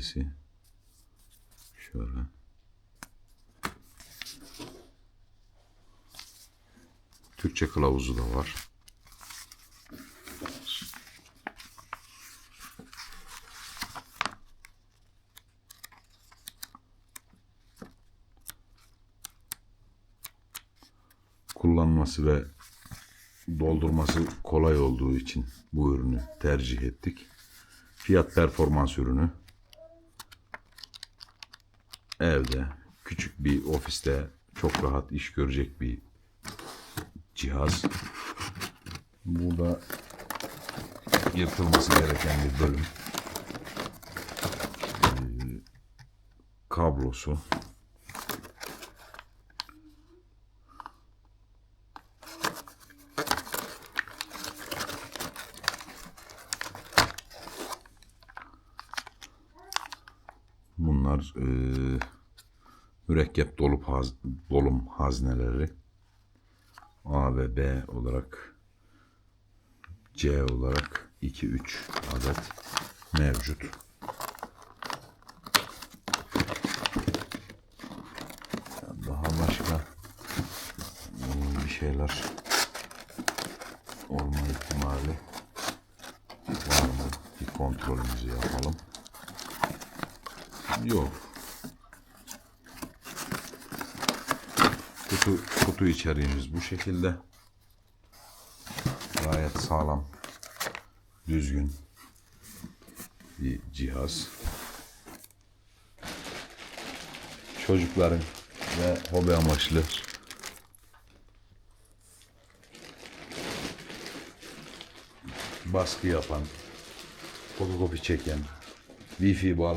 serisi. Şöyle. Türkçe kılavuzu da var. Kullanması ve doldurması kolay olduğu için bu ürünü tercih ettik. Fiyat performans ürünü. Evde küçük bir ofiste çok rahat iş görecek bir cihaz. Burada yırtılması gereken bir bölüm. Ee, kablosu. Bunlar e, mürekkep dolup haz, dolum hazneleri. A ve B olarak C olarak 2-3 adet mevcut. Daha başka e, bir şeyler olma ihtimali var mı? Bir kontrolümüzü yapalım. Yok. Kutu, kutu içeriğimiz bu şekilde. Gayet sağlam, düzgün bir cihaz. Çocukların ve hobi amaçlı baskı yapan, fotokopi çeken, Wi-Fi bağlı